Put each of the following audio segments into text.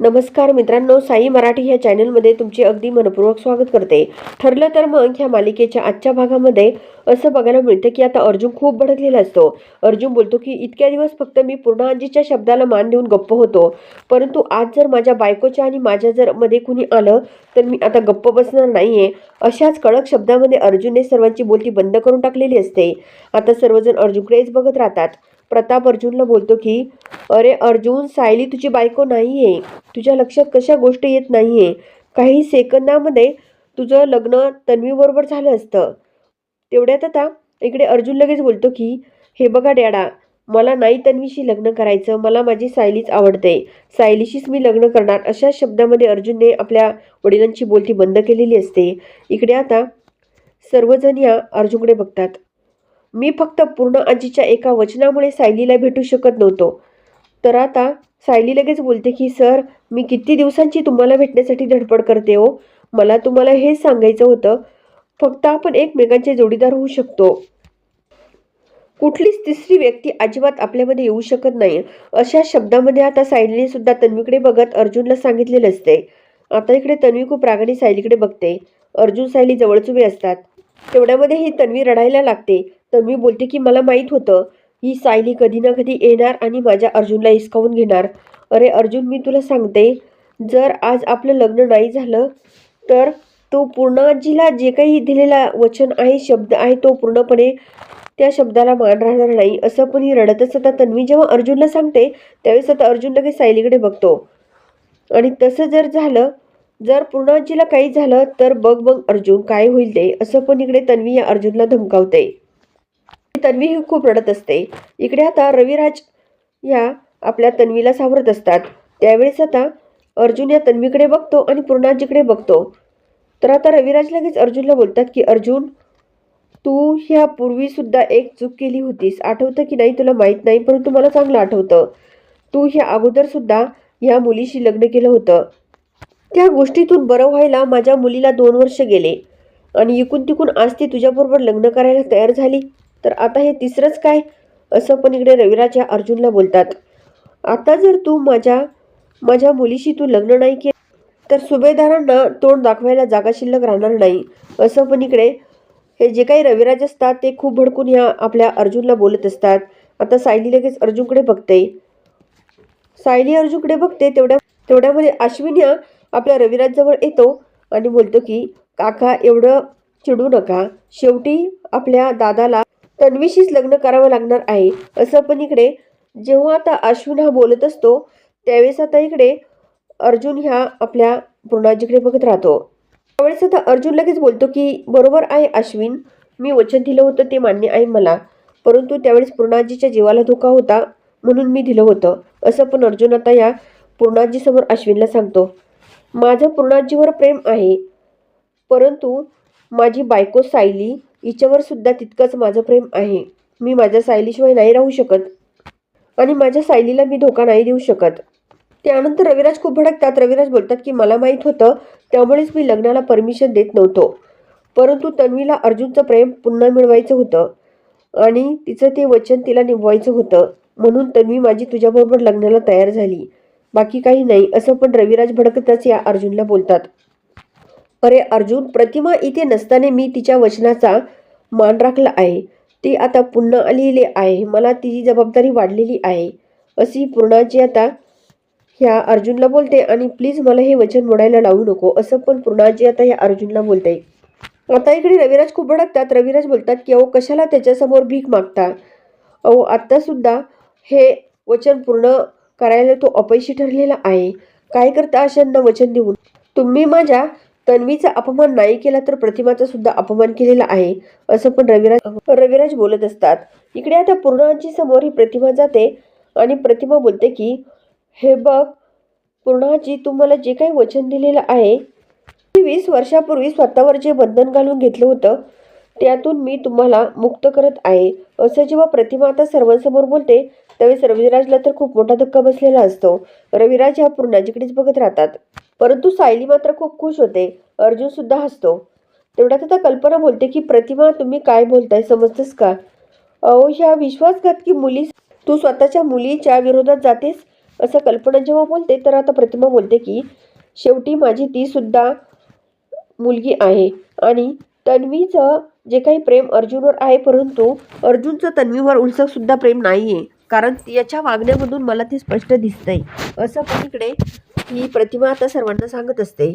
नमस्कार मित्रांनो साई मराठी ह्या चॅनलमध्ये तुमचे अगदी मनपूर्वक स्वागत करते. ठरलं तर मग ह्या मालिकेच्या आजच्या भागामध्ये असं बघायला मिळतं की आता अर्जुन खूप भडकलेला असतो. अर्जुन बोलतो की इतक्या दिवस फक्त मी पूर्णाजीच्या शब्दाला मान देऊन गप्प होतो. परंतु आज जर माझ्या बायकोच्या आणि माझ्या जर मध्ये कुणी आलं तर मी आता गप्प बसणार नाहीये. अशाच कडक शब्दामध्ये अर्जुनने सर्वांची बोलती बंद करून टाकलेली असते. आता सर्वजण अर्जुनकडेच बघत राहतात. प्रताप अर्जुनला बोलतो की अरे अर्जुन सायली तुझी बायको नाही आहे तुझ्या लक्षात कशा गोष्टी येत नाही आहे काही सेकंदामध्ये तुझं लग्न तन्वीबरोबर झालं असतं. तेवढ्यात आता इकडे अर्जुन लगेच बोलतो की हे बघा डॅडा मला नाही तन्वीशी लग्न करायचं. मला माझी सायलीच आवडते. सायलीशीच मी लग्न करणार. अशा शब्दामध्ये अर्जुनने आपल्या वडिलांची बोलती बंद केलेली असते. इकडे आता सर्वजण या अर्जुनकडे बघतात. मी फक्त पूर्ण आजीच्या एका वचनामुळे सायलीला भेटू शकत नव्हतो. तर आता सायली लगेच बोलते की सर मी किती दिवसांची तुम्हाला भेटण्यासाठी धडपड करते हो. मला तुम्हाला हेच सांगायचं होतं. फक्त आपण एकमेकांचे जोडीदार होऊ शकतो. कुठलीच तिसरी व्यक्ती अजिबात आपल्यामध्ये येऊ शकत नाही. अशा शब्दामध्ये आता सायलीने सुद्धा तन्वीकडे बघत अर्जुनला सांगितलेलं असते. आता इकडे तन्वी खूप रागाने सायलीकडे बघते. अर्जुन सायली जवळच उभे असतात. तेवढ्यामध्ये ही तन्वी रडायला लागते. तन्वी बोलते की मला माहीत होतं ही सायली कधी ना कधी येणार आणि माझ्या अर्जुनला हिसकावून घेणार. अरे अर्जुन मी तुला सांगते जर आज आपलं लग्न नाही झालं तर तो पूर्णाजीला जे काही दिलेला वचन आहे शब्द आहे तो पूर्णपणे त्या शब्दाला मान राहणार नाही. असं पण ही रडतच आता तन्वी जेव्हा अर्जुनला सांगते त्यावेळेस आता अर्जुन लगेच सायलीकडे बघतो. आणि तसं जर झालं जर पूर्णाजीला काही झालं तर बघ बघ अर्जुन काय होईल ते. असं पण इकडे तन्वी या अर्जुनला धमकावते. तन्वी ही खूप रडत असते. इकडे आता रविराज या आपल्या तन्वीला सावरत असतात. त्यावेळेस आता अर्जुन या तन्वीकडे बघतो आणि पूर्णाजीकडे बघतो. तर आता रविराज लगेच अर्जुनला बोलतात की अर्जुन तू ह्या पूर्वीसुद्धा एक चूक केली होतीस. आठवतं की नाही तुला माहीत नाही परंतु मला चांगलं आठवतं. तू ह्या अगोदरसुद्धा ह्या मुलीशी लग्न केलं होतं. त्या गोष्टीतून बरं व्हायला माझ्या मुलीला दोन वर्ष गेले. आणि इकून तिकून आज ती तुझ्याबरोबर लग्न करायला तयार झाली. तर आता हे तिसरंच काय? असं पण इकडे रविराज या अर्जुनला बोलतात. आता जर तू माझ्या माझ्या मुलीशी तू लग्न नाही केलं तर सुभेदारांना तोंड दाखवायला जागा शिल्लक राहणार नाही. असं पण इकडे हे जे काही रविराज असतात ते खूप भडकून ह्या आपल्या अर्जुनला बोलत असतात. आता सायली लगेच अर्जुनकडे बघते. सायली अर्जुनकडे बघते तेवढ्या तेवढ्यामध्ये अश्विन ह्या आपल्या रविराजजवळ येतो आणि बोलतो की काका एवढं चिडू नका. शेवटी आपल्या दादाला तन्वीशीच लग्न करावं लागणार आहे. असं पण इकडे जेव्हा आता अश्विन हा बोलत असतो त्यावेळेस आता इकडे अर्जुन ह्या आपल्या पूर्णाजीकडे बघत राहतो. त्यावेळेस आता अर्जुन लगेच बोलतो की बरोबर आहे अश्विन मी वचन दिलं होतं ते मान्य आहे मला परंतु त्यावेळेस पूर्णाजीच्या जीवाला धोका होता म्हणून मी दिलं होतं. असं पण अर्जुन आता या पूर्णाजीसमोर अश्विनला सांगतो. माझं पूर्णाजीवर प्रेम आहे परंतु माझी बायको सायली हिच्यावर सुद्धा तितकंच माझं प्रेम आहे. मी माझ्या सायलीशिवाय नाही राहू शकत. आणि माझ्या सायलीला मी धोका नाही देऊ शकत. त्यानंतर रविराज खूप भडकतात. रविराज बोलतात की मला माहीत होतं त्यामुळेच मी लग्नाला परमिशन देत नव्हतो. परंतु तन्वीला अर्जुनचं प्रेम पुन्हा मिळवायचं होतं. आणि तिचं ते वचन तिला निभवायचं होतं. म्हणून तन्वी माझी तुझ्याबरोबर लग्नाला तयार झाली. बाकी काही नाही असं पण रविराज भडकतच या अर्जुनला बोलतात. अरे अर्जुन प्रतिमा इथे नसताना मी तिच्या वचनाचा मान राखला आहे. ती आता पुन्हा आलेली आहे. मला तिची जबाबदारी वाढलेली आहे. अशी पूर्णाची आता ह्या अर्जुनला बोलते आणि प्लीज मला हे वचन मोडायला लावू नको. असं पण पूर्णाजी आता ह्या अर्जुनला बोलते. आता इकडे रविराज खूप भडकतात. रविराज बोलतात की अहो कशाला त्याच्यासमोर भीक मागता? अहो आत्तासुद्धा हे वचन पूर्ण करायला तो अपयशी ठरलेला आहे. काय करता अशांना वचन देऊन? तुम्ही माझ्या तन्वीचा अपमान नाही केला तर प्रतिमाचा सुद्धा अपमान केलेला आहे असं पण रविराज रविराज बोलत असतात. इकडे आता पूर्णांची समोर ही प्रतिमा जाते आणि प्रतिमा बोलते की हे बघ पूर्णाजी तुम्हाला जे काही वचन दिलेलं आहे मी वीस वर्षापूर्वी स्वतःवर जे बंधन घालून घेतलं होतं त्यातून मी तुम्हाला मुक्त करत आहे. असं जेव्हा प्रतिमा आता सर्वांसमोर बोलते त्यावेळेस रविराजला तर खूप मोठा धक्का बसलेला असतो. रविराज ह्या पूर्णाजीकडेच बघत राहतात. परंतु सायली मात्र खूप खुश होते. अर्जुन सुद्धा हसतो. तेवढ्यात आता कल्पना बोलते की प्रतिमा तुम्ही काय बोलताय? समजतेस का? अहो ह्या विश्वासघातकी मुली तू स्वतःच्या मुलीच्या विरोधात जातेस? असं कल्पना जेव्हा बोलते तर आता प्रतिमा बोलते की शेवटी माझी ती सुद्धा मुलगी आहे आणि तन्वीचं जे काही प्रेम अर्जुनवर आहे परंतु अर्जुनचं तन्वीवर उलसकसुद्धा प्रेम नाही आहे कारण याच्या वागण्यामधून मला ते स्पष्ट दिसतंय. असं पण इकडे ही प्रतिमा आता सर्वांना सांगत असते.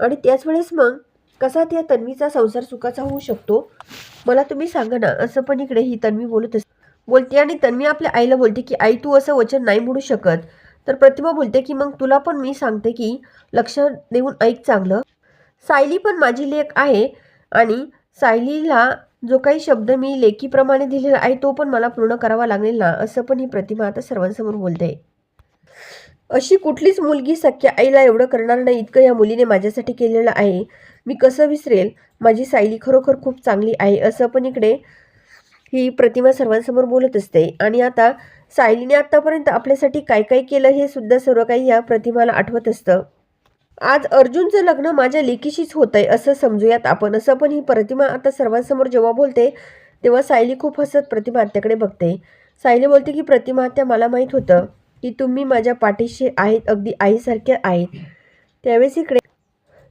आणि त्याच वेळेस मग कसा त्या तन्वीचा संसार सुखाचा होऊ शकतो? मला तुम्ही सांगा ना असं पण इकडे ही तन्वी बोलत असते बोलते आणि तन्वी आपल्या आईला बोलते की आई तू असं वचन नाही म्हणू शकत. तर प्रतिमा बोलते की मग तुला पण मी सांगते की लक्ष देऊन ऐक चांगलं. सायली पण माझी लेख आहे आणि सायलीला जो काही शब्द मी लेखीप्रमाणे दिलेला आहे तो पण मला पूर्ण करावा लागेल ना असं पण ही प्रतिमा आता सर्वांसमोर बोलते. अशी कुठलीच मुलगी सख्या आईला एवढं करणार नाही इतकं या मुलीने माझ्यासाठी केलेलं आहे. मी कसं विसरेल? माझी सायली खरोखर खूप चांगली आहे असं पण इकडे ही प्रतिमा सर्वांसमोर बोलत असते. आणि आता सायलीने आत्तापर्यंत आपल्यासाठी काय काय केलं हे सुद्धा सर्व काही या प्रतिमाला आठवत असतं. आज अर्जुनचं लग्न माझ्या लेकीशीच होत आहे असं समजूयात आपण. असं पण ही प्रतिमा आता सर्वांसमोर जेव्हा बोलते तेव्हा सायली खूप हसत प्रतिमा आत्याकडे बघते. सायली बोलते की प्रतिमा आत्या मला माहीत होतं. की तुम्ही माझ्या पाठीशी आहेत अगदी आईसारख्या आहेत. त्यावेळेस इकडे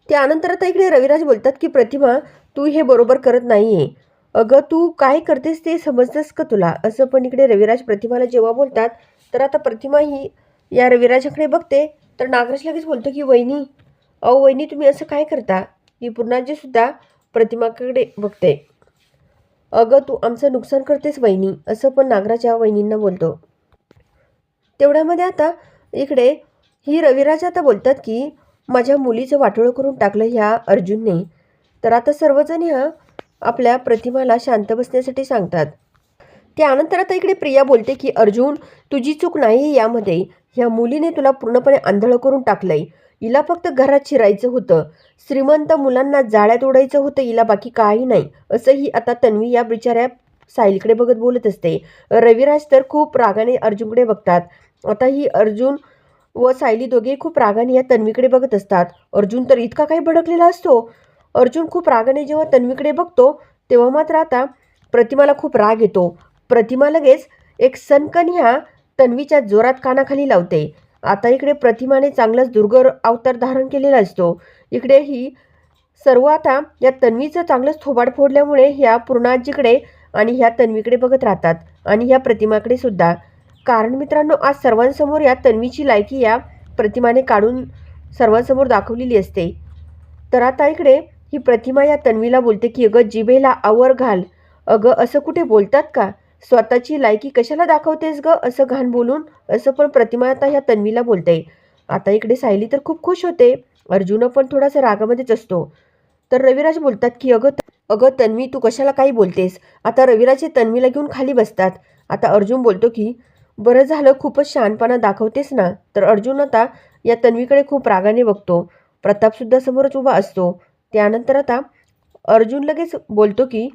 त्यानंतर आता इकडे रविराज बोलतात की प्रतिमा तू हे बरोबर करत नाही आहे अगं तू काय करतेस ते समजतेस का तुला? असं पण इकडे रविराज प्रतिमाला जेव्हा बोलतात तर आता प्रतिमा ही या रविराजाकडे बघते तर नागराज लगेच बोलतो की वहिनी अहो वहिनी तुम्ही असं काय करता? ही पूर्णाजी सुद्धा प्रतिमाकडे बघते. अगं तू आमचं नुकसान करतेस वहिनी असं पण नागराच्या वहिनींना बोलतो. तेवढ्यामध्ये आता इकडे ही रविराज आता बोलतात की माझ्या मुलीचं वाटोळं करून टाकलं ह्या अर्जुनने. तर आता सर्वजण ह्या आपल्या प्रतिमाला शांत बसण्यासाठी सांगतात. त्यानंतर आता इकडे प्रिया बोलते की अर्जुन तुझी चूक नाही यामध्ये. ह्या मुलीने तुला पूर्णपणे आंधळं करून टाकलंय. हिला फक्त घरात शिरायचं होतं. श्रीमंत मुलांना जाळ्यात ओढायचं होतं. हिला बाकी काही नाही. असंही आता तन्वी या बिचाऱ्या सायलीकडे बघत बोलत असते. रविराज तर खूप रागाने अर्जुनकडे बघतात. आता ही अर्जुन व सायली दोघे खूप रागाने या तन्वीकडे बघत असतात. अर्जुन तर इतका काही भडकलेला असतो. अर्जुन खूप रागाने जेव्हा तन्वीकडे बघतो तेव्हा मात्र आता प्रतिमाला खूप राग येतो. प्रतिमा लगेच एक सनकन ह्या तन्वीच्या जोरात कानाखाली लावते. आता इकडे प्रतिमाने चांगलाच दुर्गर अवतार धारण केलेला असतो. इकडे ही सर्व आता या तन्वीचं चांगलंच थोबाड फोडल्यामुळे ह्या पूर्णाजीकडे आणि ह्या तन्वीकडे बघत राहतात आणि ह्या प्रतिमाकडे सुद्धा. कारण मित्रांनो आज सर्वांसमोर या तन्वीची लायकी या प्रतिमाने काढून सर्वांसमोर दाखवलेली असते. तर आता इकडे ही प्रतिमा या तन्वीला बोलते की अगं जिभेला आवर घाल. अगं असं कुठे बोलतात का? स्वतःची लायकी कशाला दाखवतेस ग? असं घाण बोलून असं पण प्रतिमा आता ह्या तन्वीला बोलते. आता इकडे सायली तर खूप खुश होते. अर्जुन पण थोडासा रागामध्येच असतो. तर रविराज बोलतात की अगं अगं तन्वी तू कशाला काही बोलतेस? आता रविराजे तन्वीला घेऊन खाली बसतात. आता अर्जुन बोलतो की बरं झालं खूपच शहाणपणा दाखवतेस ना. तर अर्जुन आता या तन्वीकडे खूप रागाने बघतो. प्रतापसुद्धा समोरच उभा असतो. त्यानंतर आता अर्जुन लगेच बोलतो की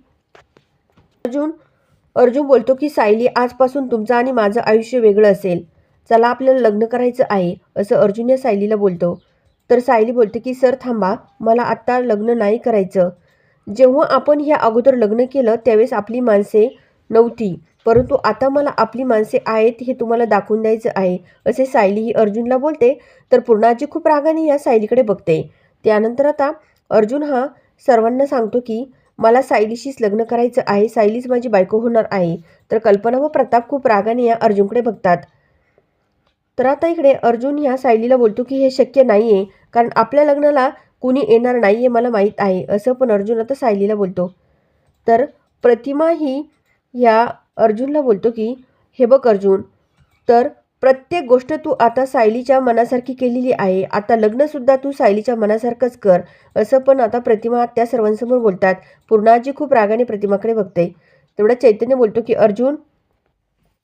अर्जुन अर्जुन बोलतो की सायली आजपासून तुमचं आणि माझं आयुष्य वेगळं असेल. चला आपल्याला लग्न करायचं आहे असं अर्जुन या सायलीला बोलतो. तर सायली बोलते की सर थांबा. मला आत्ता लग्न नाही करायचं. जेव्हा आपण ह्या अगोदर लग्न केलं त्यावेळेस आपली माणसे नव्हती. परंतु आता मला आपली माणसे आहेत हे तुम्हाला दाखवून द्यायचं आहे. असे सायली ही अर्जुनला बोलते तर पूर्णाजी खूप रागाने या सायलीकडे बघते. त्यानंतर आता अर्जुन हा सर्वांना सांगतो की मला सायलीशीच लग्न करायचं आहे सायलीच माझी बायको होणार आहे. तर कल्पना व प्रताप खूप रागाने या अर्जुनकडे बघतात. तर आता इकडे अर्जुन ह्या सायलीला बोलतो की हे शक्य नाही आहे कारण आपल्या लग्नाला कुणी येणार नाही आहे मला माहीत आहे. असं पण अर्जुन आता सायलीला बोलतो. तर प्रतिमा ही ह्या अर्जुनला बोलतो की हे बघ अर्जुन तर प्रत्येक गोष्ट तू आता सायलीच्या मनासारखी केलेली आहे. आता लग्नसुद्धा तू सायलीच्या मनासारखंच कर. असं पण आता प्रतिमा त्या सर्वांसमोर बोलतात. पूर्णाजी खूप रागाने प्रतिमाकडे बघते. तेवढा चैतन्य बोलतो की अर्जुन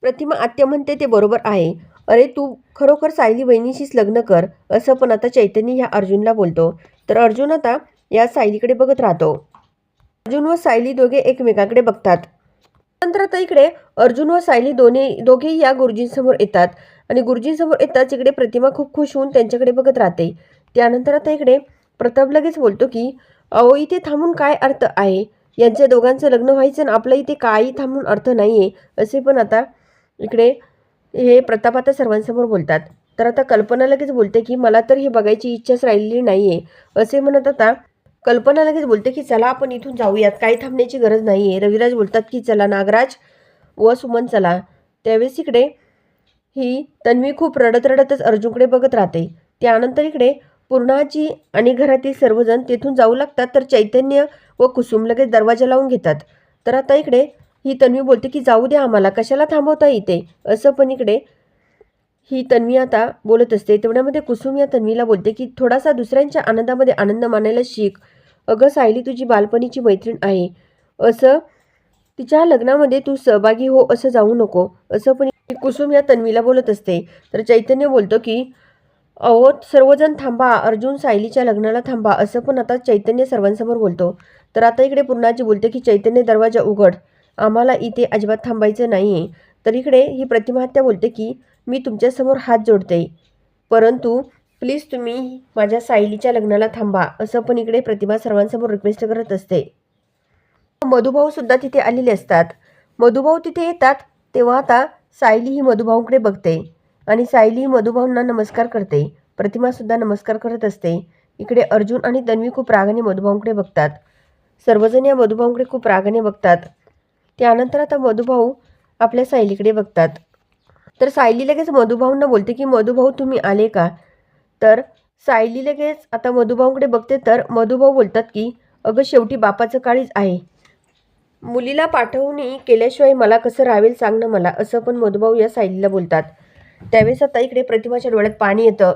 प्रतिमा आत्या म्हणते ते बरोबर आहे. अरे तू खरोखर सायली वहिनीशीच लग्न कर. असं पण आता चैतन्य ह्या अर्जुनला बोलतो. तर अर्जुन आता या सायलीकडे बघत राहतो. अर्जुन व सायली दोघे एकमेकाकडे बघतात. नंतर आता इकडे अर्जुन व सायली दोन्ही दोघेही या गुरुजींसमोर येतात. आणि गुरुजींसमोर येताच इकडे प्रतिमा खूप खुश होऊन त्यांच्याकडे बघत राहते. त्यानंतर आता इकडे प्रताप लगेच बोलतो की अहो इथे थांबून काय अर्थ आहे? यांच्या दोघांचं लग्न व्हायचं आणि आपलं इथे काही थांबून अर्थ नाही आहे असे पण आता इकडे हे प्रताप आता सर्वांसमोर बोलतात. तर आता कल्पना लगेच बोलते की मला तर हे बघायची इच्छाच राहिलेली नाही आहे असे म्हणत आता कल्पना लगेच बोलते की चला आपण इथून जाऊयात. काही थांबण्याची गरज नाही आहे रविराज बोलतात की चला नागराज व सुमन चला. त्यावेळेस इकडे ही तन्वी खूप रडत रडतच अर्जुनकडे बघत राहते. त्यानंतर इकडे पूर्णाजी आणि घरातील सर्वजण तेथून जाऊ लागतात तर चैतन्य व कुसुम लगेच दरवाजा लावून घेतात. तर आता इकडे ही तन्वी बोलते की जाऊ द्या आम्हाला कशाला थांबवता येते असं पण इकडे ही तन्वी आता बोलत असते. तेवढ्यामध्ये कुसुम या तन्वीला बोलते की थोडासा दुसऱ्यांच्या आनंदामध्ये आनंद मानायला शिक. अगं सायली तुझी बालपणीची मैत्रीण आहे. असं तिच्या लग्नामध्ये तू सहभागी हो असं जाऊ नको. असं पण कुसुम या तन्वीला बोलत असते. तर चैतन्य बोलतो की अहो सर्वजण थांबा. अर्जुन सायलीच्या लग्नाला थांबा. असं पण आता चैतन्य सर्वांसमोर बोलतो. तर आता इकडे पूर्णाजी बोलते की चैतन्य दरवाजा उघड. आम्हाला इथे अजिबात थांबायचं नाही आहे तर इकडे ही प्रतिमाहत्या बोलते की मी तुमच्यासमोर हात जोडते. परंतु प्लीज तुम्ही माझ्या सायलीच्या लग्नाला थांबा असं पण इकडे प्रतिभा सर्वांसमोर रिक्वेस्ट करत असते. मधुभाऊसुद्धा तिथे आलेले असतात. मधुभाऊ तिथे येतात तेव्हा आता सायली ही मधुभाऊंकडे बघते आणि सायली मधुभाऊंना नमस्कार करते. प्रतिमासुद्धा नमस्कार करत असते. इकडे अर्जुन आणि तन्वी खूप रागाने मधुभाऊंकडे बघतात. सर्वजण या मधुभाऊंकडे खूप रागाने बघतात. त्यानंतर आता मधुभाऊ आपल्या सायलीकडे बघतात. तर सायली लगेच मधुभाऊंना बोलते की मधुभाऊ तुम्ही आले का? तर सायली लगेच आता मधुभाऊंकडे बघते तर मधुभाऊ बोलतात की अगं शेवटी बापाचं काळीच आहे. मुलीला पाठवणी केल्याशिवाय मला कसं राहावेल सांग ना मला असं पण मधुभाऊ या सायलीला बोलतात. त्यावेळेस आता इकडे प्रतिमाच्या डोळ्यात पाणी येतं.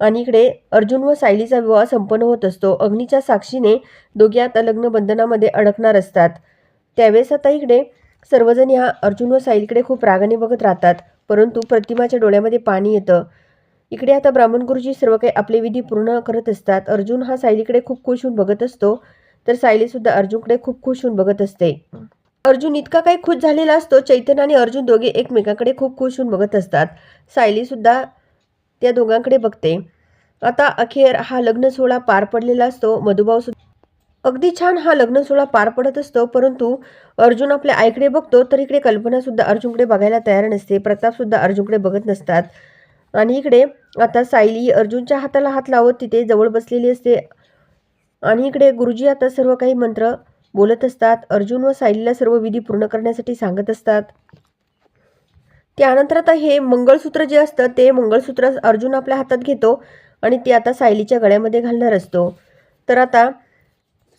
आणि इकडे अर्जुन व सायलीचा विवाह संपन्न होत असतो. अग्नीच्या साक्षीने दोघे आता लग्न बंधनामध्ये अडकणार असतात. त्यावेळेस आता इकडे सर्वजण ह्या अर्जुन व सायलीकडे खूप रागाने बघत राहतात. परंतु प्रतिमाच्या डोळ्यामध्ये पाणी येतं. इकडे आता ब्राह्मण गुरुजी सर्व काही आपले विधी पूर्ण करत असतात. अर्जुन हा सायलीकडे खूप खुश होऊन बघत असतो. तर सायली सुद्धा अर्जुनकडे खूप खुश होऊन बघत असते. अर्जुन इतका काही खुश झालेला असतो. चैतन्य आणि अर्जुन दोघे एकमेकांकडे खूप खुश होऊन बघत असतात. सायली सुद्धा त्या दोघांकडे बघते. आता अखेर हा लग्न सोहळा पार पडलेला असतो. मधुभाऊ सुद्धा अगदी छान हा लग्न सोहळा पार पडत असतो. परंतु अर्जुन आपल्या आईकडे बघतो. तर इकडे कल्पना सुद्धा अर्जुनकडे बघायला तयार नसते. प्रताप सुद्धा अर्जुनकडे बघत नसतात. आणि इकडे आता सायली अर्जुनच्या हाताला हात लावत तिथे जवळ बसलेली असते. आणि इकडे गुरुजी आता सर्व काही मंत्र बोलत असतात. अर्जुन व सायलीला सर्व विधी पूर्ण करण्यासाठी सांगत असतात. त्यानंतर आता हे मंगळसूत्र जे असतं ते मंगळसूत्र अर्जुन आपल्या हातात घेतो आणि ते आता सायलीच्या गळ्यामध्ये घालणार असतो. तर आता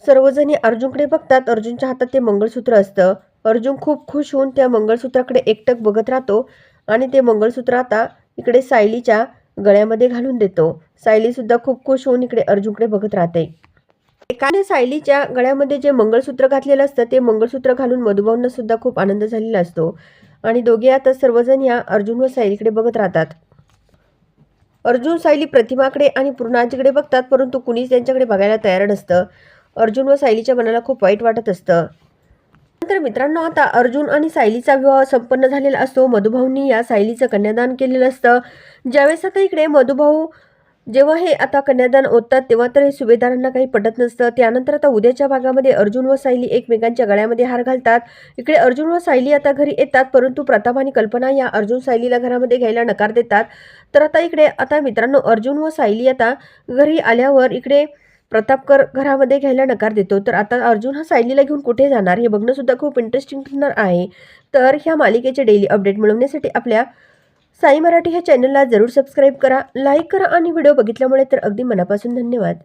सर्वजणी अर्जुनकडे बघतात अर्जुनच्या हातात ते मंगळसूत्र असतं. अर्जुन खूप खुश होऊन त्या मंगळसूत्राकडे एकटक बघत राहतो आणि ते मंगळसूत्र आता इकडे सायलीच्या गळ्यामध्ये घालून देतो. सायलीसुद्धा खूप खुश होऊन इकडे अर्जुनकडे बघत राहते. एकाने सायलीच्या गळ्यामध्ये जे मंगळसूत्र घातलेलं असतं ते मंगळसूत्र घालून मधुभावना सुद्धा खूप आनंद झालेला असतो. आणि दोघे आता सर्वजण या अर्जुन व सायलीकडे बघत राहतात. अर्जुन सायली प्रतिमाकडे आणि पूर्णाजीकडे बघतात परंतु कुणीच त्यांच्याकडे बघायला तयार नसतं. अर्जुन व सायलीच्या मनाला खूप वाईट वाटत असतं. तर मित्रांनो आता अर्जुन आणि सायलीचा विवाह संपन्न झालेला असतो. मधुभाऊंनी या सायलीचं कन्यादान केलेलं असतं. ज्यावेळेस आता इकडे मधुभाऊ जेव्हा हे आता कन्यादान ओततात तेव्हा तर हे सुभेदारांना काही पटत नसतं. त्यानंतर आता उद्याच्या भागामध्ये अर्जुन व सायली एकमेकांच्या गळ्यामध्ये हार घालतात. इकडे अर्जुन व सायली आता घरी येतात परंतु प्रताप आणि कल्पना या अर्जुन सायलीला घरामध्ये घ्यायला नकार देतात. तर आता इकडे आता मित्रांनो अर्जुन व सायली आता घरी आल्यावर इकडे प्रतापकर घरामध्ये घ्यायला नकार देतो. तर आता अर्जुन हा सायलीला घेऊन कुठे जाणार? हे बघणं सुद्धा खूप इंटरेस्टिंग ठरणार आहे. तर ह्या मालिकेचे डेली अपडेट मिळवण्यासाठी आपल्या साई मराठी ह्या चॅनलला जरूर सबस्क्राईब करा लाईक करा आणि व्हिडिओ बघितल्यामुळे तर अगदी मनापासून धन्यवाद.